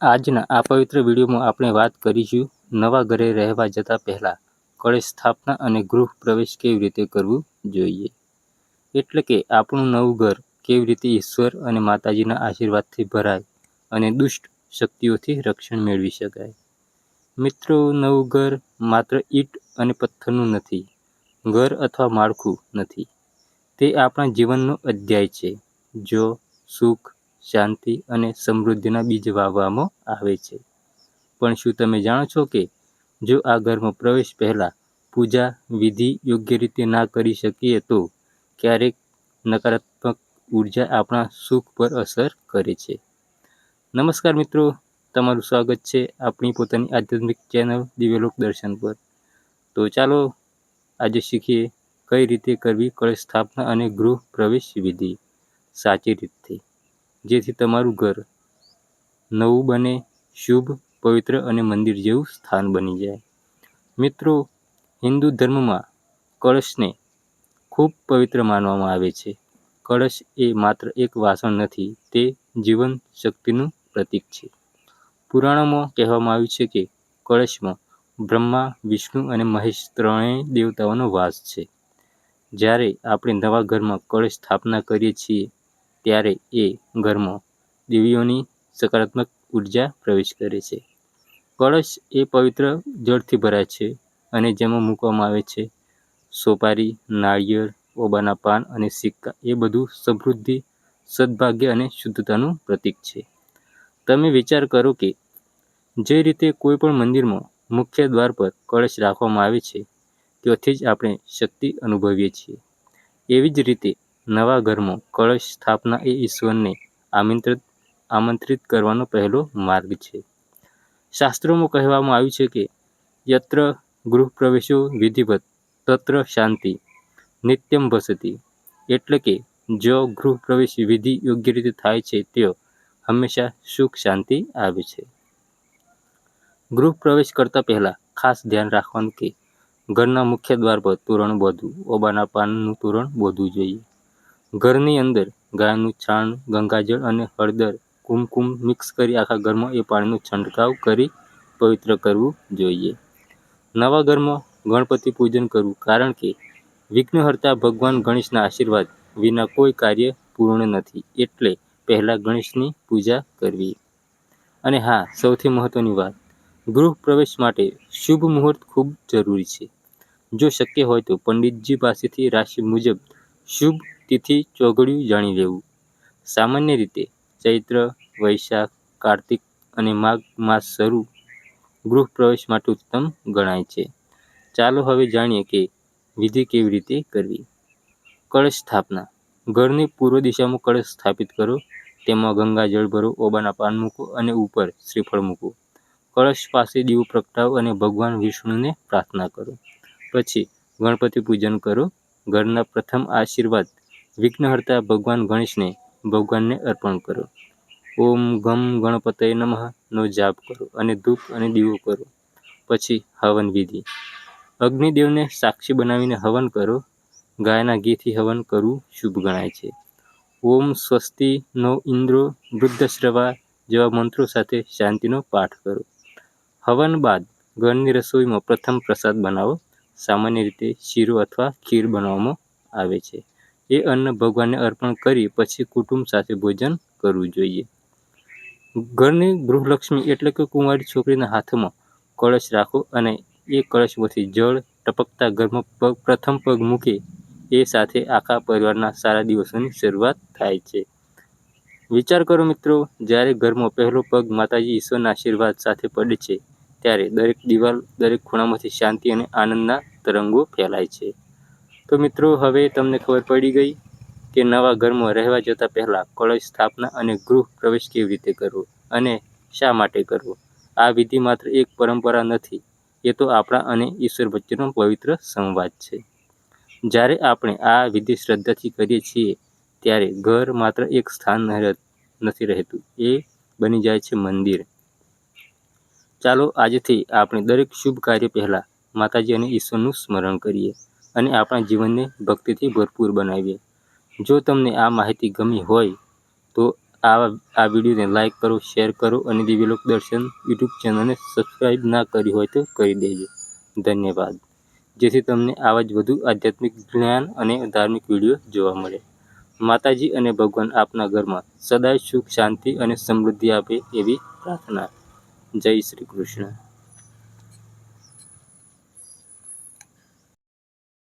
આજના આ પવિત્ર વિડીયોમાં આપણે વાત કરીશું નવા ઘરે રહેવા જતાં પહેલાં કળશ સ્થાપના અને ગૃહ પ્રવેશ કેવી રીતે કરવું જોઈએ? એટલે કે આપણું નવું ઘર કેવી રીતે ઈશ્વર અને માતાજીના આશીર્વાદથી ભરાય અને દુષ્ટ શક્તિઓથી રક્ષણ મેળવી શકાય. મિત્રો, નવું ઘર માત્ર ઈંટ અને પથ્થરનું નથી, ઘર અથવા માળખું નથી. તે આપણા જીવનનો અધ્યાય છે. જો સુખ શાંતિ અને સમૃદ્ધિના બીજ વાવવામાં આવે છે. પણ શું તમે જાણો છો કે જો આ ઘરમાં પ્રવેશ પહેલાં પૂજા વિધિ યોગ્ય રીતે ના કરી શકીએ તો ક્યારેક નકારાત્મક ઊર્જા આપણા સુખ પર અસર કરે છે? નમસ્કાર મિત્રો, તમારું સ્વાગત છે આપણી પોતાની આધ્યાત્મિક ચેનલ દિવ્યલોક દર્શન પર. તો ચાલો આજે શીખીએ કઈ રીતે કરવી કળશ સ્થાપના અને ગૃહ પ્રવેશ વિધિ. સાચી રીતથી. જેથી તમારું ઘર નવું બને, શુભ, પવિત્ર અને મંદિર જેવું સ્થાન બની જાય. મિત્રો, હિન્દુ ધર્મમાં કળશને ખૂબ પવિત્ર માનવામાં આવે છે. કળશ એ માત્ર એક વાસણ નથી, તે જીવન શક્તિનું પ્રતીક છે. પુરાણોમાં કહેવામાં આવ્યું છે કે કળશમાં બ્રહ્મા, વિષ્ણુ અને મહેશ ત્રણેય દેવતાઓનો વાસ છે. જ્યારે આપણે નવા ઘરમાં કળશ સ્થાપના કરીએ છીએ ત્યારે એ ઘરમાં દેવીઓની સકારાત્મક ઊર્જા પ્રવેશ કરે છે. કળશ એ પવિત્ર જળથી ભરાય છે અને જેમાં મૂકવામાં આવે છે સોપારી, નાળિયેર, ઓબાના પાન અને સિક્કા. એ બધું સમૃદ્ધિ, સદભાગ્ય અને શુદ્ધતાનું પ્રતીક છે. તમે વિચાર કરો કે જે રીતે કોઈ પણ મંદિરમાં મુખ્ય દ્વાર પર કળશ રાખવામાં આવે છે, ત્યાંથી જ આપણે શક્તિ અનુભવીએ છીએ. એવી જ રીતે નવા ઘરમાં કળશ સ્થાપના એ ઈશ્વરને આમંત્રિત આમંત્રિત કરવાનો પહેલો માર્ગ છે. શાસ્ત્રોમાં કહેવામાં આવ્યું છે કે, યત્ર ગૃહ પ્રવેશો વિધિવત, તત્ર શાંતિ, નિત્યમ ભસતી એટલે કે જો ગૃહ પ્રવેશ વિધિ યોગ્ય રીતે થાય છે ત્યાં હંમેશા સુખ શાંતિ આવે છે. ગૃહ પ્રવેશ કરતા પહેલા ખાસ ધ્યાન રાખવાનું કે, ઘરના મુખ્ય દ્વાર પર તોરણ બાંધવું, ઓબાના પાનનું તોરણ બાંધવું જોઈએ. ઘરની અંદર ગાયનું છાણ, ગંગાજળ અને હળદર, કુમકુમ મિક્સ કરી આખા ઘરમાં એ પાણીનો છંટકાવ કરી પવિત્ર કરવું જોઈએ. નવા ઘરમાં ગણપતિ પૂજન કરવું કારણ કે વિઘ્નહર્તા ભગવાન ગણેશના આશીર્વાદ વિના કોઈ કાર્ય પૂર્ણ નથી. એટલે પહેલાં ગણેશની પૂજા કરવી. અને હા, સૌથી મહત્ત્વની વાત, ગૃહ પ્રવેશ માટે શુભ મુહૂર્ત ખૂબ જરૂરી છે. જો શક્ય હોય તો પંડિતજી પાસેથી રાશિ મુજબ શુભ તિથિ ચોઘડિયું જાણી લેવું. સામાન્ય રીતે ચૈત્ર, વૈશાખ, કાર્તિક અને માઘ માસ શરૂ ગૃહ પ્રવેશ માટે ઉત્તમ ગણાય છે. ચાલો હવે જાણીએ કે વિધિ કેવી રીતે કરવી. કળશ સ્થાપના. ઘરની પૂર્વ દિશામાં કળશ સ્થાપિત કરો. તેમાં ગંગાજળ ભરો, ઓબાના પાન મૂકો અને ઉપર શ્રીફળ મૂકો. કળશ પાસે દીવો પ્રગટાવો અને ભગવાન વિષ્ણુને પ્રાર્થના કરો. પછી ગણપતિ પૂજન કરો. ઘરના પ્રથમ આશીર્વાદ વિઘ્નહર્તા ભગવાન ગણેશને ભગવાનને અર્પણ કરો. ઓમ ગમ ગણપતય નમઃ. નો જાપ કરો અને ધૂપ અને દીવો કરો. પછી હવન વિધિ. અગ્નિદેવને સાક્ષી બનાવીને હવન કરો. ગાયના ઘીથી હવન કરવું શુભ ગણાય છે. ઓમ સ્વસ્તિ નો ઇન્દ્રો વૃદ્ધશ્રવા જેવા મંત્રો સાથે શાંતિનો પાઠ કરો. હવન બાદ ઘરની રસોઈમાં પ્રથમ પ્રસાદ બનાવો. સામાન્ય રીતે શીરો અથવા ખીર બનાવવામાં આવે છે. એ અન્ન ભગવાનને અર્પણ કરી પછી કુટુંબ સાથે ભોજન કરવું જોઈએ. ઘરની ગૃહલક્ષ્મી એટલે કે કુંવારી છોકરીના હાથમાં કળશ રાખો અને એ કળશમાંથી જળ ટપકતા ઘરમાં પગ પ્રથમ પગ મૂકે એ સાથે આખા પરિવારના સારા દિવસોની શરૂઆત થાય છે. વિચાર કરો મિત્રો, જ્યારે ઘરમાં પહેલો પગ માતાજી ઈશ્વરના આશીર્વાદ સાથે પડે છે, ત્યારે દરેક દિવાલ દરેક ખૂણામાંથી શાંતિ અને આનંદના તરંગો ફેલાય છે. તો મિત્રો, હવે તમને ખબર પડી ગઈ કે નવા ઘરમાં રહેવા જતાં પહેલાં કળશ સ્થાપના અને ગૃહ પ્રવેશ કેવી રીતે કરવો અને શા માટે કરવો? આ વિધિ માત્ર એક પરંપરા નથી, એ તો આપણા અને ઈશ્વર વચ્ચેનો પવિત્ર સંવાદ છે. જ્યારે આપણે આ વિધિ શ્રદ્ધાથી કરીએ છીએ, ત્યારે ઘર માત્ર એક સ્થાન નથી રહેતું, એ બની જાય છે મંદિર. ચાલો, આજથી આપણે દરેક શુભ કાર્ય પહેલાં માતાજી અને ઈશ્વરનું સ્મરણ કરીએ. અને આપણા જીવનને ભક્તિથી ભરપૂર બનાવીએ. જો તમને આ માહિતી ગમી હોય, તો આવા, આ વિડીયોને લાઇક કરો, શેર કરો અને દિવ્યલોક દર્શન યુટ્યુબ ચેનલને સબસ્ક્રાઈબ ના કરી હોય તો કરી દેજો. ધન્યવાદ. જેથી તમને આવા જ વધુ આધ્યાત્મિક જ્ઞાન અને ધાર્મિક વીડિયો જોવા મળે. માતાજી અને ભગવાન આપના ઘરમાં સદાય સુખ, શાંતિ અને સમૃદ્ધિ આપે એવી પ્રાર્થના. જય શ્રી કૃષ્ણ.